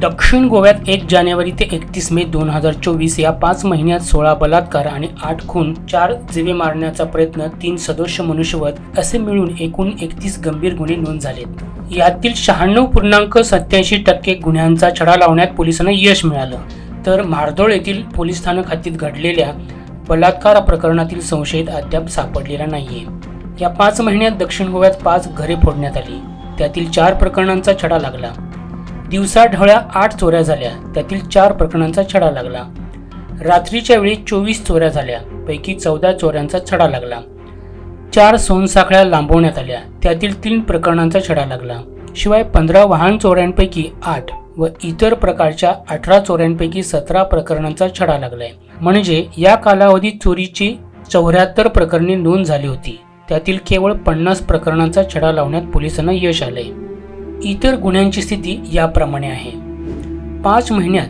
दक्षिण गोव्यात एक जानेवारी ते एकतीस मे दोन हजार चोवीस या पाच महिन्यात सोळा बलात्कार आणि आठ खून चार जीवे मारण्याचा प्रयत्न तीन सदोष मनुष्यवध असे मिळून एकूण एकतीस गंभीर गुन्हे नोंद झालेत. यातील शहाण्णव पूर्णांक सत्याऐंशी टक्के गुन्ह्यांचा छडा लावण्यात पोलिसांना यश मिळालं. तर मारदोळ येथील पोलीस स्थानक हद्दीत घडलेल्या बलात्कार प्रकरणातील संशयित अद्याप सापडलेला नाहीये. या पाच महिन्यात दक्षिण गोव्यात पाच घरे फोडण्यात आली. त्यातील चार प्रकरणांचा छडा लागला. दिवसा ढवळ्या आठ चोऱ्या झाल्या. त्यातील चार प्रकरणांचा छडा लागला. रात्रीच्या वेळी चोवीस चोऱ्या झाल्या. पैकी चौदा चोऱ्यांचा छडा लागला. चार सोनसाखळ्या लांबवण्यात आल्या. त्यातील तीन प्रकरणांचा छडा लागला. शिवाय पंधरा वाहन चोऱ्यांपैकी आठ व इतर प्रकारच्या अठरा चोऱ्यांपैकी सतरा प्रकरणांचा छडा लागलाय. म्हणजे या कालावधीत चोरीची चौऱ्याहत्तर प्रकरणे नोंद झाली होती. त्यातील केवळ पन्नास प्रकरणांचा छडा लावण्यात पोलिसांना यश आलंय. इतर गुन्ह्यांची स्थिती याप्रमाणे आहे. पाच महिन्यात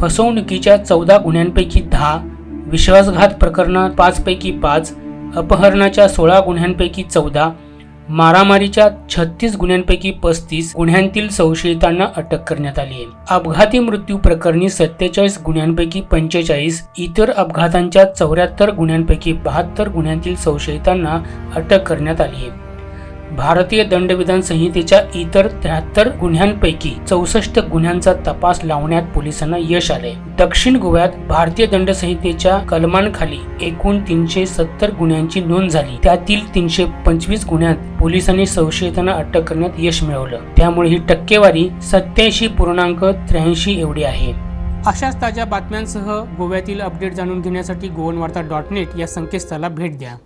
फसवणुकीच्या चौदा गुन्ह्यांपैकी दहा विश्वासघात प्रकरणात पाचपैकी पाच अपहरणाच्या सोळा गुन्ह्यांपैकी चौदा मारामारीच्या छत्तीस गुन्ह्यांपैकी पस्तीस गुन्ह्यांतील संशयितांना अटक करण्यात आली आहे. अपघाती मृत्यू प्रकरणी सत्तेचाळीस गुन्ह्यांपैकी पंचेचाळीस इतर अपघातांच्या चौऱ्याहत्तर गुन्ह्यांपैकी बहात्तर गुन्ह्यांतील संशयितांना अटक करण्यात आली आहे. भारतीय दंडविधान संहितेच्या इतर त्र्याहत्तर गुन्ह्यांपैकी चौसष्ट गुन्ह्यांचा तपास लावण्यात पोलिसांना यश आले. दक्षिण गोव्यात भारतीय दंड संहितेच्या कलमांखाली एकूण तीनशे सत्तर गुन्ह्यांची नोंद झाली. त्यातील तीनशे पंचवीस गुन्ह्यात पोलिसांनी संशयितांना अटक करण्यात यश मिळवलं. त्यामुळे ही टक्केवारी सत्याऐंशी पूर्णांक त्र्याऐंशी एवढी आहे. अशाच ताज्या बातम्यांसह गोव्यातील अपडेट जाणून घेण्यासाठी गोवन वार्ता डॉट नेट या संकेतस्थळाला भेट द्या.